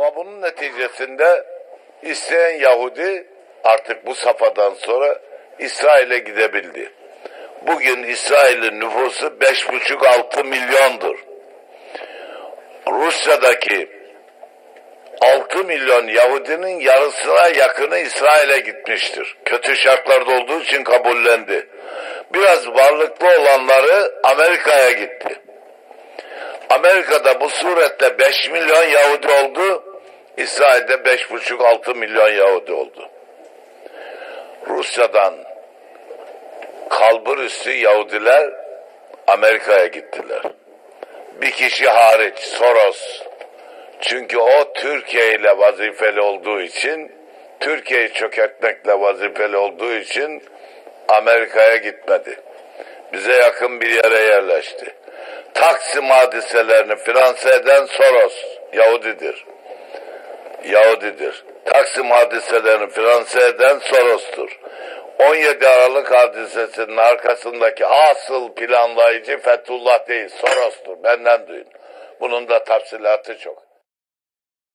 Ama bunun neticesinde isteyen Yahudi artık bu safhadan sonra İsrail'e gidebildi. Bugün İsrail'in nüfusu 5,5-6 milyondur. Rusya'daki 6 milyon Yahudinin yarısına yakını İsrail'e gitmiştir. Kötü şartlarda olduğu için kabullendi. Biraz varlıklı olanları Amerika'ya gitti. Amerika'da bu surette 5 milyon Yahudi oldu. İsrail'de 5,5-6 milyon Yahudi oldu. Rusya'dan kalbur üstü Yahudiler Amerika'ya gittiler. Bir kişi hariç Soros. Çünkü o Türkiye ile vazifeli olduğu için, Türkiye'yi çökertmekle vazifeli olduğu için Amerika'ya gitmedi. Bize yakın bir yere yerleşti. Taksim hadiselerini finanse eden Soros, Yahudidir. Yahudidir. Taksim hadiselerini finanse eden Soros'tur. 17 Aralık hadisesinin arkasındaki asıl planlayıcı Fethullah değil, Soros'tur. Benden duyun. Bunun da tafsilatı çok.